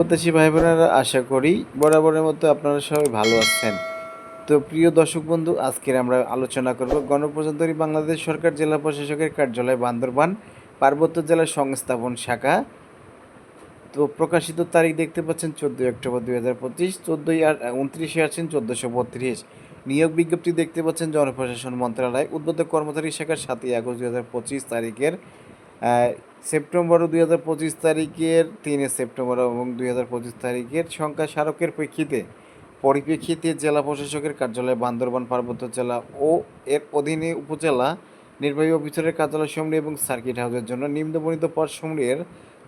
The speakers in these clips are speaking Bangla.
প্রত্যাশী ভাই বোনেরা আশা করি বরাবরের মতো আপনারা সবাই ভালো আছেন। তো প্রিয় দর্শক বন্ধু, আজকের আমরা আলোচনা করব গণপ্রজাতন্ত্রী বাংলাদেশ সরকার জেলা প্রশাসকের কার্যালয় বান্দরবান, পার্বত্য জেলার সংস্থাপন শাখা। তো প্রকাশিত তারিখ দেখতে পাচ্ছেন চোদ্দোই অক্টোবর দুই হাজার পঁচিশ, চোদ্দোই উনত্রিশে আছেন চোদ্দোশো বত্রিশ। নিয়োগ বিজ্ঞপ্তি দেখতে পাচ্ছেন জনপ্রশাসন মন্ত্রণালয় উদ্বোধক কর্মচারী শাখার সাতই আগস্ট দুই হাজার পঁচিশ তারিখের সেপ্টেম্বর দুই হাজার পঁচিশ তারিখের তিনে সেপ্টেম্বর এবং দুই হাজার পঁচিশ তারিখের সংখ্যা স্মারকের প্রেক্ষিতে পরিপ্রেক্ষিতে জেলা প্রশাসকের কার্যালয় বান্দরবান পার্বত্য জেলা ও এর অধীনে উপজেলা নির্বাহী অফিসারের কার্যালয় সমূহ এবং সার্কিট হাউসের জন্য নিম্নবর্ণিত পদ সমূহের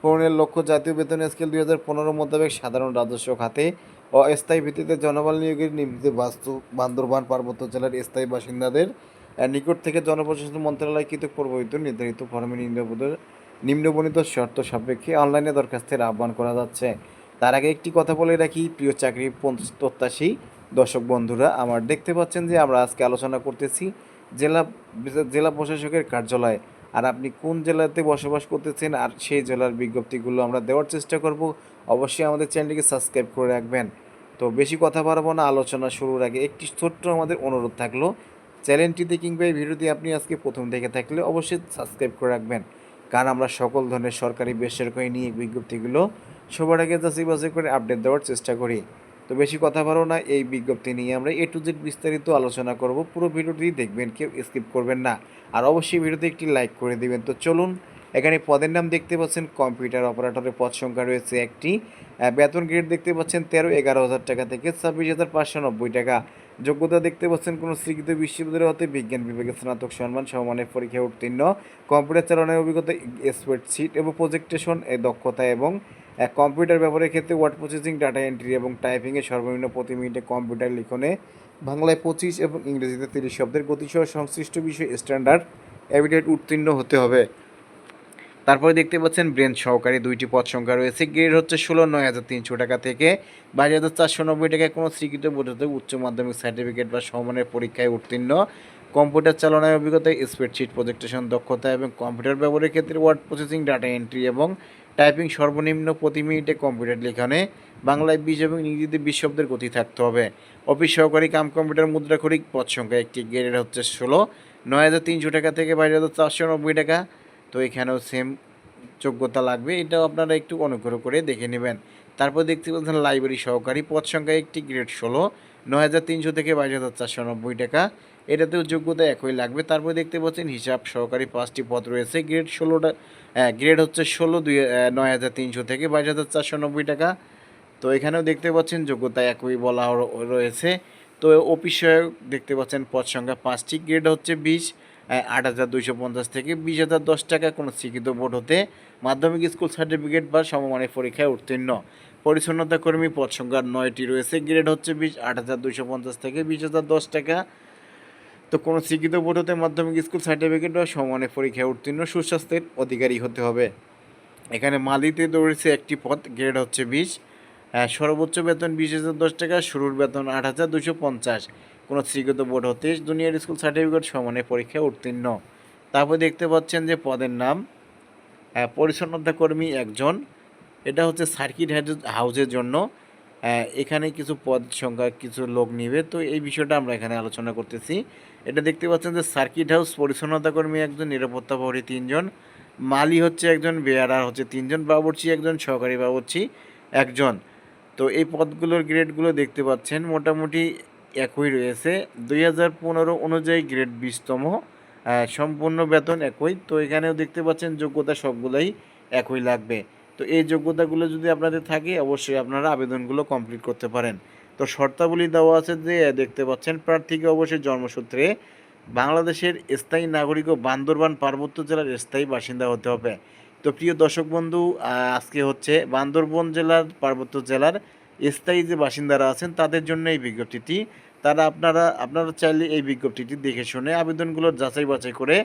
পূরণের লক্ষ্য জাতীয় বেতন স্কেল দুই হাজার পনেরো মোতাবেক সাধারণ রাজস্ব খাতে অস্থায়ী ভিত্তিতে জনবল নিয়োগের নিমিত্তে বাস্তু বান্দরবান পার্বত্য জেলার স্থায়ী বাসিন্দাদের নিকট থেকে জনপ্রশাসন মন্ত্রণালয় কৃতক পূর্বহিত নির্ধারিত ফর্মে নিম্নবর্ণিত নিম্নবর্ণিত শর্ত সাপেক্ষে অনলাইনে দরখাস্তের আহ্বান করা যাচ্ছে। তার আগে একটি কথা বলে রাখি, প্রিয় চাকরি প্রত্যাশী দর্শক বন্ধুরা, আমার দেখতে পাচ্ছেন যে আমরা আজকে আলোচনা করতেছি জেলা জেলা প্রশাসকের কার্যালয়। আর আপনি কোন জেলাতে বসবাস করতেছেন আর সেই জেলার বিজ্ঞপ্তিগুলো আমরা দেওয়ার চেষ্টা করব। অবশ্যই আমাদের চ্যানেলটিকে সাবস্ক্রাইব করে রাখবেন। তো বেশি কথা বাড়াবো না, আলোচনা শুরুর আগে একটি ছোট্ট আমাদের অনুরোধ থাকল। চ্যানেলটিতে কিংবা এই ভিডিওটি আপনি আজকে প্রথম দেখে থাকলে অবশ্যই সাবস্ক্রাইব করে রাখবেন। কারণ আমরা সকল ধরনের সরকারি বেসরকারি নিয়ে বিজ্ঞপ্তিগুলো সবার আগে যাচাই বাছাই করে আপডেট দেওয়ার চেষ্টা করি। তো বেশি কথা বাড়ো না, এই বিজ্ঞপ্তি নিয়ে আমরা এ টু জেড বিস্তারিত আলোচনা করব। পুরো ভিডিওটি দেখবেন, কেউ স্কিপ করবেন না। আর অবশ্যই ভিডিওতে একটি লাইক করে দিবেন। তো চলুন, এখানে পদের নাম দেখতে পাচ্ছেন কম্পিউটার অপারেটরের পদ সংখ্যা রয়েছে একটি। বেতন গ্রেড দেখতে পাচ্ছেন তেরো এগারো হাজার টাকা থেকে ছাব্বিশ হাজার পাঁচশো নব্বই টাকা। যোগ্যতা দেখতে পাচ্ছেন কোনো স্বীকৃত বিশ্ববিদ্যালয় হতে বিজ্ঞান বিভাগে স্নাতক সম্মান সমমানের পরীক্ষায় উত্তীর্ণ, কম্পিউটার চালানোর অভিজ্ঞতা স্প্রেডশিট এবং প্রজেক্টেশন এ দক্ষতা এবং কম্পিউটার ব্যবহারের ক্ষেত্রে ওয়ার্ড প্রসেসিং ডাটা এন্ট্রি এবং টাইপিংয়ে সর্বনিম্ন প্রতি মিনিটে কম্পিউটার লিখনে, বাংলায় পঁচিশ এবং ইংরেজিতে তিরিশ শব্দের গতিসহ সংশ্লিষ্ট বিষয়ে স্ট্যান্ডার্ড এভিডেট উত্তীর্ণ হতে হবে। তারপরে দেখতে পাচ্ছেন ব্রেন সহকারী দুইটি পদ সংখ্যা রয়েছে। গ্রেড হচ্ছে ষোলো, নয় হাজার তিনশো টাকা থেকে বাইশ হাজার চারশো নব্বই টাকায় কোনো স্বীকৃত বোঝাতে উচ্চ মাধ্যমিক সার্টিফিকেট বা সমমানের পরীক্ষায় উত্তীর্ণ। কম্পিউটার চালনায় অভিজ্ঞতা, স্প্রেডশিট, প্রজেক্টেশন দক্ষতা এবং কম্পিউটার ব্যবহারের ক্ষেত্রে ওয়ার্ড প্রসেসিং, ডাটা এন্ট্রি এবং টাইপিং সর্বনিম্ন প্রতি মিনিটে কম্পিউটার লেখানে বাংলায় বিশ এবং ইংরেজিতে বিশ শব্দের গতি থাকতে হবে। অফিস সহকারী কাম কম্পিউটার মুদ্রাক্ষরিক পদ সংখ্যা একটি, গ্রেড হচ্ছে ষোলো, নয় হাজার তিনশো টাকা থেকে বাইশ হাজার চারশো নব্বই টাকা। তো এখানেও সেম যোগ্যতা লাগবে। এটাও আপনারা একটু অনুগ্রহ করে দেখে নেবেন। তারপর দেখতে পাচ্ছেন লাইব্রেরি সহকারী, পদ সংখ্যা একটি গ্রেড ষোলো, নয় হাজার তিনশো থেকে বাইশ হাজার চারশো নব্বই টাকা। এটাতেও যোগ্যতা একই লাগবে। তারপর দেখতে পাচ্ছেন হিসাব সহকারী পাঁচটি পদ রয়েছে। গ্রেড ষোলোটা গ্রেড হচ্ছে ষোলো, দুই নয় হাজার তিনশো থেকে বাইশ হাজার চারশো নব্বই টাকা। তো এখানেও দেখতে পাচ্ছেন যোগ্যতা একই বলা রয়েছে। তো অফিস সহায়ক দেখতে পাচ্ছেন পদ সংখ্যা পাঁচটি গ্রেড হচ্ছে বিশ আট হাজার দুইশো পঞ্চাশ থেকে বিশ হাজার দশ টাকা কোনো স্বীকৃত বোর্ড হতে মাধ্যমিক স্কুল সার্টিফিকেট বা সমমানের পরীক্ষায় উত্তীর্ণ। পরিচ্ছন্নতা কর্মী পদ সংখ্যা নয়টি রয়েছে। গ্রেড হচ্ছে বিশ, আট হাজার দুইশো পঞ্চাশ থেকে বিশ হাজার দশ টাকা। তো কোনো স্বীকৃত বোর্ড হতে মাধ্যমিক স্কুল সার্টিফিকেট বা সমমানের পরীক্ষায় উত্তীর্ণ সুস্বাস্থ্যের অধিকারী হতে হবে। এখানে মালিতে দৌড়েছে একটি পদ, গ্রেড হচ্ছে বিশ। সর্বোচ্চ বেতন বিশ হাজার দশ টাকা, শুরুর বেতন আট হাজার দুশো পঞ্চাশ। কোনো স্বীকৃত বোর্ড হতে জুনিয়র স্কুল সার্টিফিকেট সমানে পরীক্ষায় উত্তীর্ণ। তারপর দেখতে পাচ্ছেন যে পদের নাম পরিচ্ছন্নতা কর্মী একজন। এটা হচ্ছে সার্কিট হাউসের জন্য। এখানে কিছু পদ সংখ্যা, কিছু লোক নিবে। তো এই বিষয়টা আমরা এখানে আলোচনা করতেছি। এটা দেখতে পাচ্ছেন যে সার্কিট হাউস পরিচ্ছন্নতা কর্মী একজন, নিরাপত্তা প্রহরী তিনজন। মালি হচ্ছে একজন, বেয়ারার হচ্ছে তিনজন, বাবুর্চি একজন, সহকারী বাবুর্চি একজন। তো এই পদগুলোর গ্রেডগুলো দেখতে পাচ্ছেন। মোটামুটি একই রয়েছে। দুই হাজার পনেরো অনুযায়ী গ্রেড বিশতম সম্পূর্ণ বেতন একই। তো এখানেও দেখতে পাচ্ছেন যোগ্যতা সবগুলোই একই লাগবে। তো এই যোগ্যতাগুলো যদি আপনাদের থাকে, অবশ্যই আপনারা আবেদনগুলো কমপ্লিট করতে পারেন। তো শর্তাবলী দেওয়া আছে যে, দেখতে পাচ্ছেন প্রার্থীকে অবশ্যই জন্মসূত্রে বাংলাদেশের স্থায়ী নাগরিক ও বান্দরবান পার্বত্য জেলার স্থায়ী বাসিন্দা হতে হবে। তো প্রিয় দর্শক বন্ধু আজকে হচ্ছে বান্দরবন জেলার পার্বত্য জেলার স্থায়ী যে বাসিন্দারা আছেন তাদের জন্য এই বিজ্ঞপ্তিটি। তারা আপনারা আপনারা চাইলে এই বিজ্ঞপ্তিটি দেখে শুনে আবেদনগুলো যাচাই বাছাই করে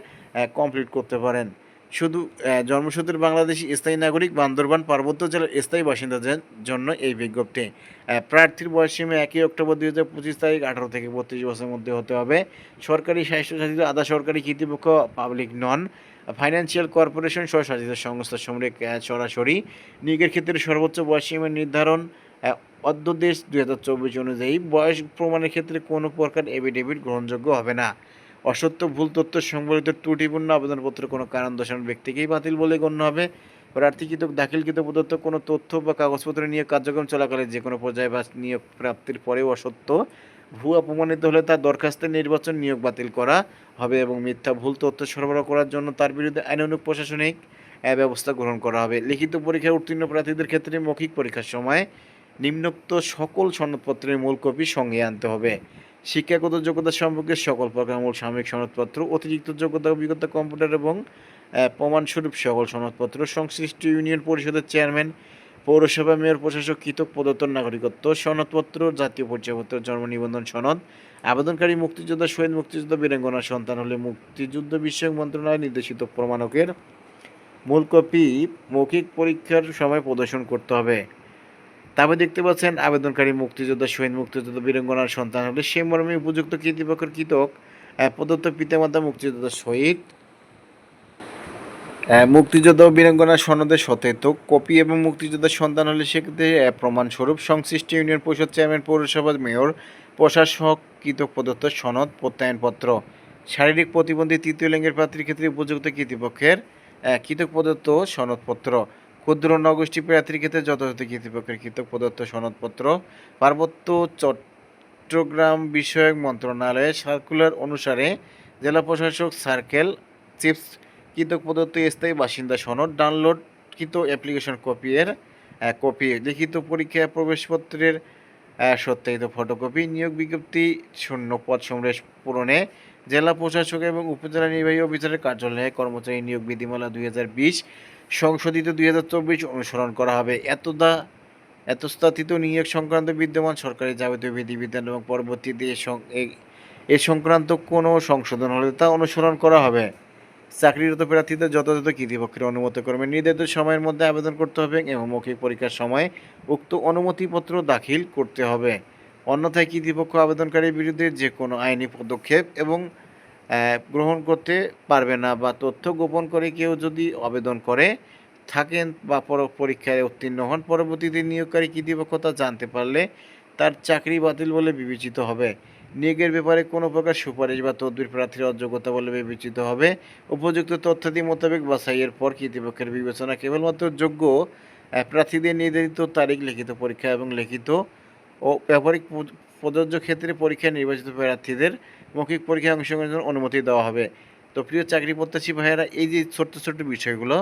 কমপ্লিট করতে পারেন। শুধু আহ, জন্মসূত্রে বাংলাদেশি স্থায়ী নাগরিক বান্দরবান পার্বত্য জেলার স্থায়ী বাসিন্দাদের জন্য এই বিজ্ঞপ্তি। প্রার্থীর বয়স সীমা একই অক্টোবর দুই হাজার পঁচিশ তারিখ আঠারো থেকে বত্রিশ বছরের মধ্যে হতে হবে। সরকারি স্বাস্থ্যসাথী আধা সরকারি কর্তৃপক্ষ পাবলিক নন ফাইন্যান্সিয়াল কর্পোরেশন স্বশাসিত সংস্থা আহ, সরাসরি। নিয়োগের ক্ষেত্রে সর্বোচ্চ বয়সীমা নির্ধারণ। আহ, অধ্যাদেশ দুই হাজার চব্বিশ অনুযায়ী বয়স প্রমাণের ক্ষেত্রে কোনো প্রকার এফিডেভিট গ্রহণযোগ্য হবে না। অসত্য, ভুল তথ্য সংবলিত ত্রুটিপূর্ণ আবেদনপত্র কোনো কারণ দর্শানোর ব্যক্তিকেই বাতিল বলে গণ্য হবে। প্রার্থীকৃত, দাখিলকৃত প্রদত্ত কোনো তথ্য বা কাগজপত্র নিয়ে কার্যক্রম চলাকালে যে কোনো পর্যায়ে বা নিয়োগ প্রাপ্তির পরেও অসত্য ভুয়া প্রমাণিত হলে তার দরখাস্তের নির্বাচন নিয়োগ বাতিল করা হবে এবং মিথ্যা, ভুল তথ্য সরবরাহ করার জন্য তার বিরুদ্ধে আইনানুগ প্রশাসনিক ব্যবস্থা গ্রহণ করা হবে। লিখিত পরীক্ষায় উত্তীর্ণ প্রার্থীদের ক্ষেত্রে মৌখিক পরীক্ষার সময় নিম্নোক্ত সকল সনদপত্রের মূল কপি সঙ্গে আনতে হবে। শিক্ষাগত যোগ্যতা সম্পর্কে সকল প্রকার মূল সাময়িক সনদপত্র, অতিরিক্ত যোগ্যতা, অভিজ্ঞতা, কম্পিউটার এবং প্রমাণস্বরূপ সকল সনদপত্র, সংশ্লিষ্ট ইউনিয়ন পরিষদের চেয়ারম্যান, পৌরসভা মেয়র, প্রশাসক, কৃতক, প্রদত্ত নাগরিকত্ব, সনদপত্র, জাতীয় পরিচয়পত্র, জন্ম নিবন্ধন সনদ, আবেদনকারী, মুক্তিযোদ্ধা, শহীদ মুক্তিযোদ্ধা, বীরাঙ্গনার সন্তান হলে মুক্তিযুদ্ধ বিষয়ক মন্ত্রণালয় নির্দেশিত প্রমাণকের মূল কপি মৌখিক পরীক্ষার সময় প্রদর্শন করতে হবে। তবে দেখতে পাচ্ছেন আবেদনকারী মুক্তিযোদ্ধা, শহীদ মুক্তিযোদ্ধা বীরাঙ্গনার সন্তান হলে সে মর্মে উপযুক্ত কর্তৃপক্ষের কৃতক প্রদত্ত পিতামাতা মুক্তিযোদ্ধা শহীদ মুক্তিযোদ্ধা ও বীরাঙ্গনার সনদের সত্যায়িত কপি এবং মুক্তিযোদ্ধার সন্তান হলে সেক্ষেত্রে প্রমাণস্বরূপ সংশ্লিষ্ট ইউনিয়ন পরিষদ চেয়ারম্যান পৌরসভা মেয়র, প্রশাসক, কৃতক প্রদত্ত সনদ প্রত্যয়নপত্র। শারীরিক প্রতিবন্ধী তৃতীয় লিঙ্গের প্রার্থীর ক্ষেত্রে উপযুক্ত কর্তৃপক্ষের কৃতক প্রদত্ত সনদপত্র। ক্ষুদ্র নগোষ্ঠী প্রার্থীর ক্ষেত্রে যথাযথ কর্তৃপক্ষের কৃতক প্রদত্ত সনদপত্র। পার্বত্য চট্টগ্রাম বিষয়ক মন্ত্রণালয়ের সার্কুলার অনুসারে জেলা প্রশাসক সার্কেল চিপস কৃতক প্রদত্ত স্থায়ী বাসিন্দা সনদ ডাউনলোড কৃত অ্যাপ্লিকেশন কপি এর কপি লিখিত পরীক্ষা প্রবেশপত্রের সত্যায়িত ফটোকপি নিয়োগ বিজ্ঞপ্তি শূন্য পদ সমরেশ পূরণে জেলা প্রশাসক এবং উপজেলা নির্বাহী অফিসারের কার্যালয়ে কর্মচারী নিয়োগ বিধিমালা দুই হাজার বিশ সংশোধিত দুই হাজার চব্বিশ অনুসরণ করা হবে। এতদা এতস্থাপিত নিয়োগ সংক্রান্ত বিদ্যমান সরকারি যাবতীয় বিধিবিধান এবং পরবর্তীতে এ সংক্রান্ত কোনো সংশোধন হলে তা অনুসরণ করা হবে। চাকরিরত প্রার্থীদের যথাযথ কর্তৃপক্ষের অনুমতি ক্রমে নির্ধারিত সময়ের মধ্যে আবেদন করতে হবে এবং মৌখিক পরীক্ষার সময় উক্ত অনুমতিপত্র দাখিল করতে হবে। অন্যথায় কর্তৃপক্ষ আবেদনকারীর বিরুদ্ধে যে কোনো আইনি পদক্ষেপ এবং গ্রহণ করতে পারবে না বা তথ্য গোপন করে কেউ যদি আবেদন করে, থাকেন বা পর, পরীক্ষায় উত্তীর্ণ হন, পরবর্তীতে নিয়োগকারী কর্তৃপক্ষ তা জানতে পারলে তার চাকরি বাতিল বলে বিবেচিত হবে। নিয়োগের ব্যাপারে কোনো প্রকার সুপারিশ বা তদবির প্রার্থীর অযোগ্যতা বলে বিবেচিত হবে। উপযুক্ত তথ্যাদি মোতাবেক বাছাইয়ের পর কর্তৃপক্ষের বিবেচনা কেবলমাত্র যোগ্য প্রার্থীদের নির্ধারিত তারিখ, লিখিত পরীক্ষা এবং লিখিত ও ব্যবহারিক প্রযোজ্য ক্ষেত্রে পরীক্ষায় নির্বাচিত প্রার্থীদের মৌখিক পরীক্ষায় অংশগ্রহণের জন্য অনুমতি দেওয়া হবে। তো প্রিয় চাকরি প্রত্যাশী ভাইয়েরা, এই যে ছোট্ট ছোট্ট বিষয়গুলো,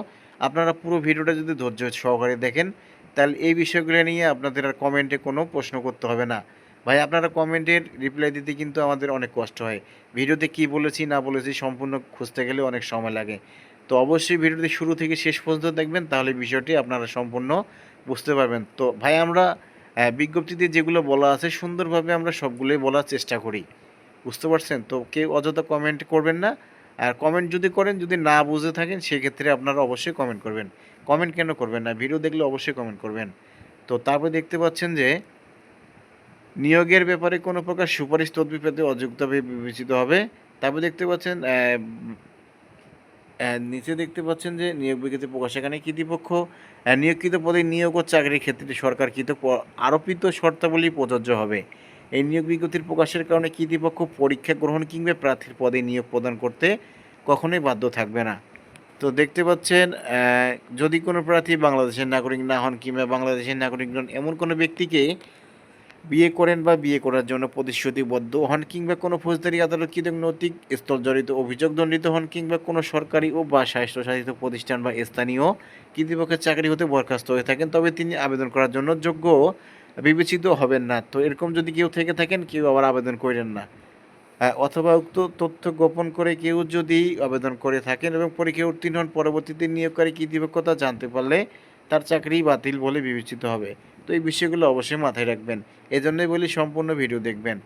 আপনারা পুরো ভিডিওটা যদি ধৈর্য সহকারে দেখেন, তাহলে এই বিষয়গুলো নিয়ে আপনাদের আর কমেন্টে কোনো প্রশ্ন করতে হবে না। ভাই, আপনারা কমেন্টের রিপ্লাই দিতে কিন্তু আমাদের অনেক কষ্ট হয়। ভিডিওতে কি বলেছি, না বলেছি সম্পূর্ণ খুঁজতে গেলে অনেক সময় লাগে। তো অবশ্যই ভিডিওটি শুরু থেকে শেষ পর্যন্ত দেখবেন, তাহলে বিষয়টি আপনারা সম্পূর্ণ বুঝতে পারবেন। তো ভাই, আমরা বিজ্ঞপ্তিতে যেগুলো বলা আছে সুন্দরভাবে আমরা সবগুলোই বলার চেষ্টা করি। বুঝতে পারছেন? তো কেউ অযথা কমেন্ট করবেন না। আর কমেন্ট যদি করেন, যদি না বুঝে থাকেন, সেক্ষেত্রে আপনারা অবশ্যই কমেন্ট করবেন। কমেন্ট কেন করবেন না? ভিডিও দেখলে অবশ্যই কমেন্ট করবেন। তো তারপরে দেখতে পাচ্ছেন যে, নিয়োগের ব্যাপারে কোনো প্রকার সুপারিশ তদবির পেতে অযোগ্যভাবে বিবেচিত হবে। তারপর দেখতে পাচ্ছেন নিচে দেখতে পাচ্ছেন যে নিয়োগ বিজ্ঞপ্তি প্রকাশ। এখানে কর্তৃপক্ষ নিয়োগকৃত পদে নিয়োগ ও চাকরির ক্ষেত্রে সরকারকৃত প- আরোপিত শর্তাবলী প্রযোজ্য হবে। এই নিয়োগ বিজ্ঞপ্তির প্রকাশের কারণে কর্তৃপক্ষ পরীক্ষা গ্রহণ কিংবা প্রার্থীর পদে নিয়োগ প্রদান করতে কখনোই বাধ্য থাকবে না। তো দেখতে পাচ্ছেন যদি কোনো প্রার্থী বাংলাদেশের নাগরিক না হন কিংবা বাংলাদেশের নাগরিক নন, এমন কোনো ব্যক্তিকে বিয়ে করেন বা বিয়ে করার জন্য প্রতিশ্রুতিবদ্ধ হন কিংবা কোনো ফৌজদারি আদালত কৃতক নৈতিক স্থল জড়িত অভিযোগ দণ্ডিত হন কিংবা কোনো সরকারি ও বা স্বাস্থ্যশাসিত প্রতিষ্ঠান বা স্থানীয় কর্তৃপক্ষের চাকরি হতে বরখাস্ত হয়ে থাকেন, তবে তিনি আবেদন করার জন্য যোগ্য বিবেচিত হবেন না। তো এরকম যদি কেউ থেকে থাকেন, কেউ আবার আবেদন করেন না। অথবা উক্ত তথ্য গোপন করে কেউ যদি আবেদন করে থাকেন এবং পরীক্ষায় উত্তীর্ণ হন, পরবর্তীতে নিয়োগকারী কর্তৃপক্ষ জানতে পারলে তার চাকরি বাতিল বলে বিবেচিত হবে। তো এই বিষয়গুলো অবশ্যই মাথায় রাখবেন। এজন্যই বলি সম্পূর্ণ ভিডিও দেখবেন।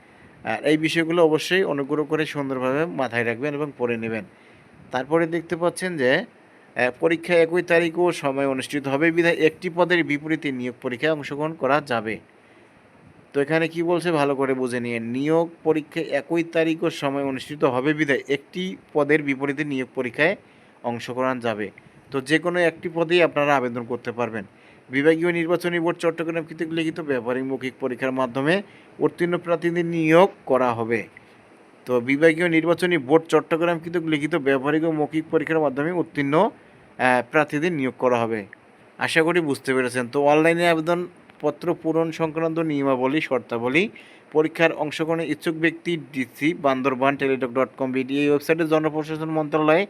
আর এই বিষয়গুলো অবশ্যই অনুগ্রহ করে সুন্দরভাবে মাথায় রাখবেন এবং পড়ে নেবেন। তারপরে দেখতে পাচ্ছেন যে পরীক্ষা একই তারিখ ও সময় অনুষ্ঠিত হবে। বিধায় একটি পদের বিপরীতে নিয়োগ পরীক্ষায় অংশগ্রহণ করা যাবে। তো এখানে কি বলছে? ভালো করে বুঝে নিয়ে। নিয়োগ পরীক্ষা একই তারিখ ও সময় অনুষ্ঠিত হবে। বিধায় একটি পদের বিপরীতে নিয়োগ পরীক্ষায় অংশগ্রহণ যাবে। তো যে কোনো একটি পদেই আপনারা আবেদন করতে পারবেন। বিভাগীয় নির্বাচনী বোর্ড চট্টগ্রাম কৃতক লিখিত ব্যবহারিক মৌখিক পরীক্ষার মাধ্যমে উত্তীর্ণ প্রার্থীদের নিয়োগ করা হবে। তো বিভাগীয় নির্বাচনী বোর্ড চট্টগ্রাম কৃতক লিখিত ব্যবহারিক ও মৌখিক পরীক্ষার মাধ্যমে উত্তীর্ণ প্রার্থীদের নিয়োগ করা হবে। আশা করি বুঝতে পেরেছেন। তো অনলাইনে আবেদনপত্র পূরণ সংক্রান্ত নিয়মাবলী, শর্তাবলী, পরীক্ষার অংশগ্রহণে ইচ্ছুক ব্যক্তি DC Bandarban Teletalk dot com BD এই ওয়েবসাইটে জনপ্রশাসন মন্ত্রণালয়ে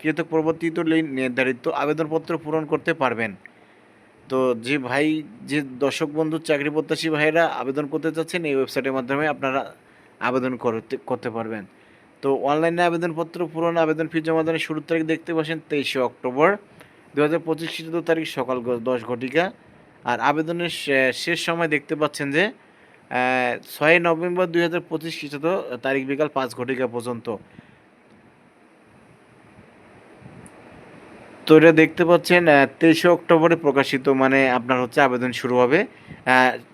কৃতক প্রবর্তিত নির্ধারিত আবেদনপত্র পূরণ করতে পারবেন। তো যে ভাই, যে দর্শক বন্ধু, চাকরি প্রত্যাশী ভাইরা আবেদন করতে চাচ্ছেন, এই ওয়েবসাইটের মাধ্যমে আপনারা আবেদন করতে করতে পারবেন। তো অনলাইনে আবেদনপত্র পূরণ আবেদন ফি জমা দানের শুরুর তারিখ দেখতে পাচ্ছেন তেইশে অক্টোবর। দু হাজার পঁচিশ তারিখ সকাল দশ ঘটিকা। আর আবেদনের শেষ সময় দেখতে পাচ্ছেন যে ছয় নভেম্বর দুই হাজার পঁচিশ তারিখ বিকাল পাঁচ ঘটিকা পর্যন্ত। তো এটা দেখতে পাচ্ছেন তেইশে অক্টোবরে প্রকাশিত মানে আপনার হচ্ছে আবেদন শুরু হবে।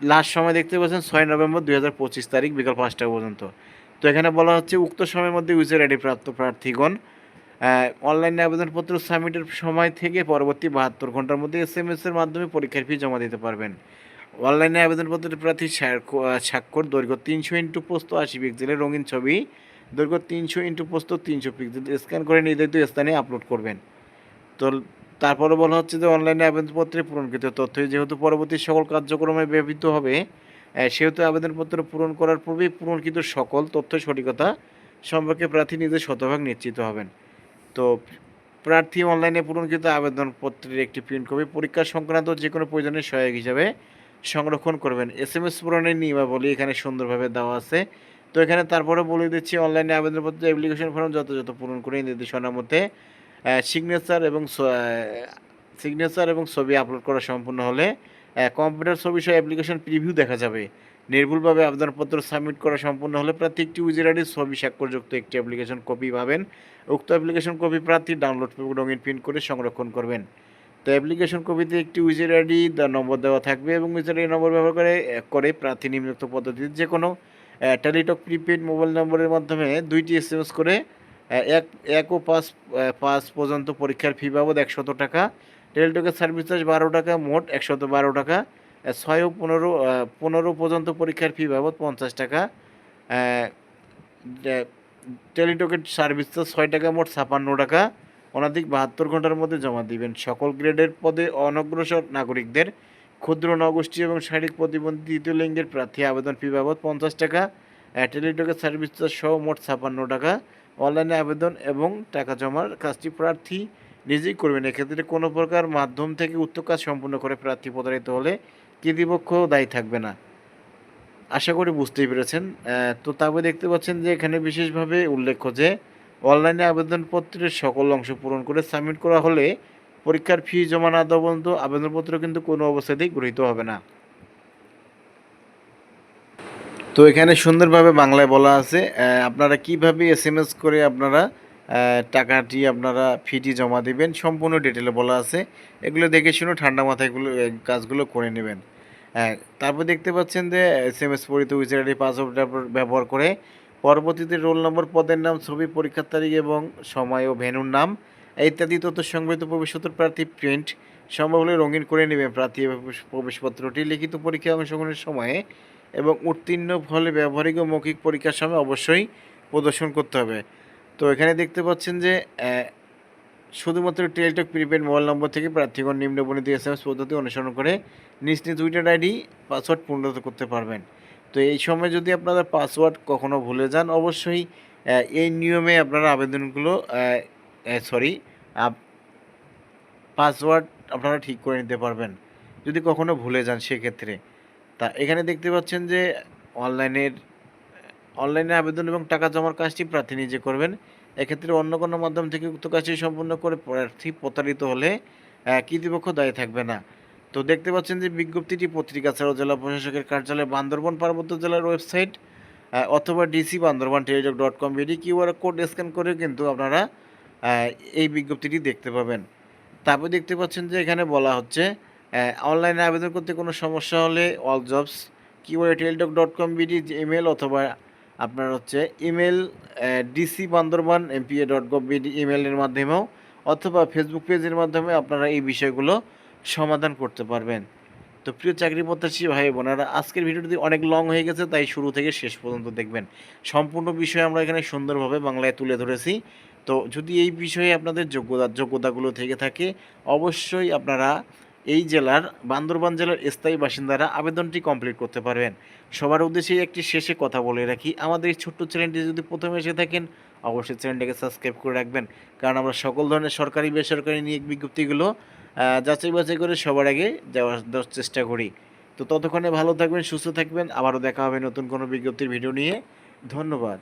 লাস্ট সময় দেখতে পাচ্ছেন, ছয় নভেম্বর দুই হাজার পঁচিশ তারিখ, বিকাল পাঁচটা পর্যন্ত। তো এখানে বলা হচ্ছে, উক্ত সময়ের মধ্যে ইউজার আইডি প্রাপ্ত প্রার্থীগণ অনলাইনে আবেদনপত্র সাবমিটের সময় থেকে পরবর্তী বাহাত্তর ঘণ্টার মধ্যে এস এম এর মাধ্যমে পরীক্ষার ফি জমা দিতে পারবেন। অনলাইনে আবেদনপত্রের প্রার্থী স্বাক্ষ- স্বাক্ষর, দৈর্ঘ্য তিনশো ইন্টু পোস্ত আশি পিক্সেলের রঙিন ছবি, দৈর্ঘ্য তিনশো ইন্টু পোস্ত তিনশো পিক্সেল স্ক্যান করে নির্ধারিত স্থানে আপলোড করবেন। তো তারপরে বলা হচ্ছে যে অনলাইনে আবেদনপত্রে পূরণকৃত তথ্য। যেহেতু পরবর্তী সকল কার্যক্রমে ব্যবহৃত হবে সেহেতু আবেদনপত্র পূরণ করার পূর্বেই পূরণকৃত সকল তথ্য, সঠিকতা সম্পর্কে প্রার্থী নিজে শতভাগ নিশ্চিত হবেন। তো প্রার্থী অনলাইনে পূরণকৃত আবেদনপত্রের একটি প্রিন্ট কপি পরীক্ষা সংক্রান্ত যে কোনো প্রয়োজনের সহায়ক হিসাবে সংরক্ষণ করবেন। এস এম এস পূরণের নিয়মাবলী এখানে সুন্দরভাবে দেওয়া আছে। তো এখানে তারপরে বলে দিচ্ছি, অনলাইনে আবেদনপত্র অ্যাপ্লিকেশন ফর্ম যথাযথ পূরণ করে নির্দেশনার মধ্যে সিগনেচার এবং সিগনেচার এবং ছবি আপলোড করা সম্পূর্ণ হলে কম্পিউটার ছবি সহ অ্যাপ্লিকেশন প্রিভিউ দেখা যাবে। নির্ভুলভাবে আবেদনপত্র সাবমিট করা সম্পূর্ণ হলে প্রার্থী একটি ইউজার আইডি ছবি স্বাক্ষরযুক্ত একটি অ্যাপ্লিকেশন কপি পাবেন। উক্ত অ্যাপ্লিকেশন কপি প্রার্থী ডাউনলোড রঙিন প্রিন্ট করে সংরক্ষণ করবেন। তো অ্যাপ্লিকেশন কপিতে একটি ইউজার আইডি নম্বর দেওয়া থাকবে এবং ইউজার আইডি নম্বর ব্যবহার করে করে প্রার্থী নিম্নোক্ত পদ্ধতিতে যে কোনো টেলিটক প্রিপেড মোবাইল নম্বরের মাধ্যমে দুইটি এস করে এক এক ও আহ, পাঁচ পর্যন্ত পরীক্ষার ফি বাবদ একশত টাকা টেলিটকের সার্ভিস চার্জ বারো টাকা মোট একশত বারো টাকা ছয় ও পনেরো পনেরো পর্যন্ত পরীক্ষার ফি বাবদ পঞ্চাশ টাকা টেলিটকের সার্ভিস চার্জ ছয় টাকা মোট ছাপান্ন টাকা অনাধিক বাহাত্তর ঘণ্টার মধ্যে জমা দিবেন। সকল গ্রেডের পদে অনগ্রসর নাগরিকদের ক্ষুদ্র নগোষ্ঠী এবং শারীরিক প্রতিবন্ধী তৃতীয় লিঙ্গের প্রার্থী আবেদন ফি বাবদ পঞ্চাশ টাকা টেলিটকের সার্ভিস চার্জ সহ মোট ছাপান্ন টাকা অনলাইনে আবেদন এবং টাকা জমার কাজটি প্রার্থী নিজেই করবেন। এক্ষেত্রে কোনো প্রকার মাধ্যম থেকে উক্ত কাজ সম্পূর্ণ করে প্রার্থী প্রতারিত হলে কর্তৃপক্ষ দায়ী থাকবে না। আশা করি বুঝতেই পেরেছেন। তো তবে দেখতে পাচ্ছেন যে এখানে বিশেষভাবে উল্লেখ্য যে অনলাইনে আবেদনপত্রের সকল অংশ পূরণ করে সাবমিট করা হলে পরীক্ষার ফি, জমা না দেওয়া পর্যন্ত আবেদনপত্র কিন্তু কোনো অবস্থাতেই গৃহীত হবে না। তো এখানে সুন্দরভাবে বাংলায় বলা আছে আপনারা কীভাবে এস এম এস করে আপনারা টাকাটি আপনারা ফিটি জমা দিবেন, সম্পূর্ণ ডিটেলে বলা আছে। এগুলো দেখে শুনে ঠান্ডা মাথায় এগুলো কাজগুলো করে নেবেন। তারপর দেখতে পাচ্ছেন যে এস এম এস পরিত আইডি পাসওয়ার্ড ব্যবহার করে পরবর্তীতে রোল নম্বর পদের নাম, ছবি, পরীক্ষার তারিখ এবং সময় ও ভেনুর নাম, ইত্যাদি তথ্য সংবলিত ভবিষ্যতের প্রার্থী প্রিন্ট সম্ভব হলে রঙিন করে নেবেন। প্রার্থী প্রবেশ- প্রবেশপত্রটি লিখিত পরীক্ষায় অংশগ্রহণের সময়ে এবং উত্তীর্ণ ফলে ব্যবহারিক ও মৌখিক পরীক্ষার সময় অবশ্যই প্রদর্শন করতে হবে। তো এখানে দেখতে পাচ্ছেন যে শুধুমাত্র টেলটক প্রিপেড মোবাইল নম্বর থেকে প্রার্থীগণ নিম্নবর্ণিত এস এম এস পদ্ধতি অনুসরণ করে নিজ নিজ টুইটার আইডি, পাসওয়ার্ড পূর্ণত করতে পারবেন। তো এই সময় যদি আপনারা পাসওয়ার্ড কখনো ভুলে যান, অবশ্যই এই নিয়মে আপনারা আবেদনগুলো সরি পাসওয়ার্ড আপনারা ঠিক করে নিতে পারবেন। যদি কখনো ভুলে যান সেক্ষেত্রে। তা এখানে দেখতে পাচ্ছেন যে অনলাইনের অনলাইনে আবেদন এবং টাকা জমার কাজটি প্রার্থী নিজে করবেন। এক্ষেত্রে অন্য কোনো মাধ্যম থেকে উক্ত কাজটি সম্পূর্ণ করে প্রার্থী প্রতারিত হলে আহ, কর্তৃপক্ষ দায়ী থাকবে না। তো দেখতে পাচ্ছেন যে বিজ্ঞপ্তিটি পত্রিকা ছাড়াও জেলা প্রশাসকের কার্যালয় বান্দরবান পার্বত্য জেলার ওয়েবসাইট অথবা DC Bandarban Teletalk dot com BD QR code scan করে কিন্তু আপনারা এই বিজ্ঞপ্তিটি দেখতে পাবেন। তারপর দেখতে পাচ্ছেন যে এখানে বলা হচ্ছে অনলাইনে আবেদন করতে কোনো সমস্যা হলে all jobs QR Teletalk dot com BD email অথবা আপনার হচ্ছে email DC Bandarban MPA dot gov BD ইমেলের মাধ্যমেও অথবা ফেসবুক পেজের মাধ্যমে আপনারা এই বিষয়গুলো সমাধান করতে পারবেন। তো প্রিয় চাকরি প্রত্যাশী ভাই বোনেরা, আজকের ভিডিওটি অনেক লং হয়ে গেছে, তাই শুরু থেকে শেষ পর্যন্ত দেখবেন। সম্পূর্ণ বিষয় আমরা এখানে সুন্দরভাবে বাংলায় তুলে ধরেছি। তো যদি এই বিষয়ে আপনাদের যোগ্যতা, যোগ্যতাগুলো থেকে থাকে, অবশ্যই আপনারা এই জেলার বান্দরবান জেলার স্থায়ী বাসিন্দারা আবেদনটি কমপ্লিট করতে পারবেন। সবার উদ্দেশ্যে একটি শেষে কথা বলে রাখি, আমাদের এই ছোট্ট চ্যানেলটি যদি প্রথমে এসে থাকেন, অবশ্যই চ্যানেলটাকে সাবস্ক্রাইব করে রাখবেন। কারণ আমরা সকল ধরনের সরকারি, বেসরকারি নিয়োগ বিজ্ঞপ্তিগুলো যাচাই বাছাই করে সবার আগে যাওয়ার দেওয়ার চেষ্টা করি। তো ততক্ষণে ভালো থাকবেন, সুস্থ থাকবেন। আবারও দেখা হবে নতুন কোনো বিজ্ঞপ্তির ভিডিও নিয়ে। ধন্যবাদ।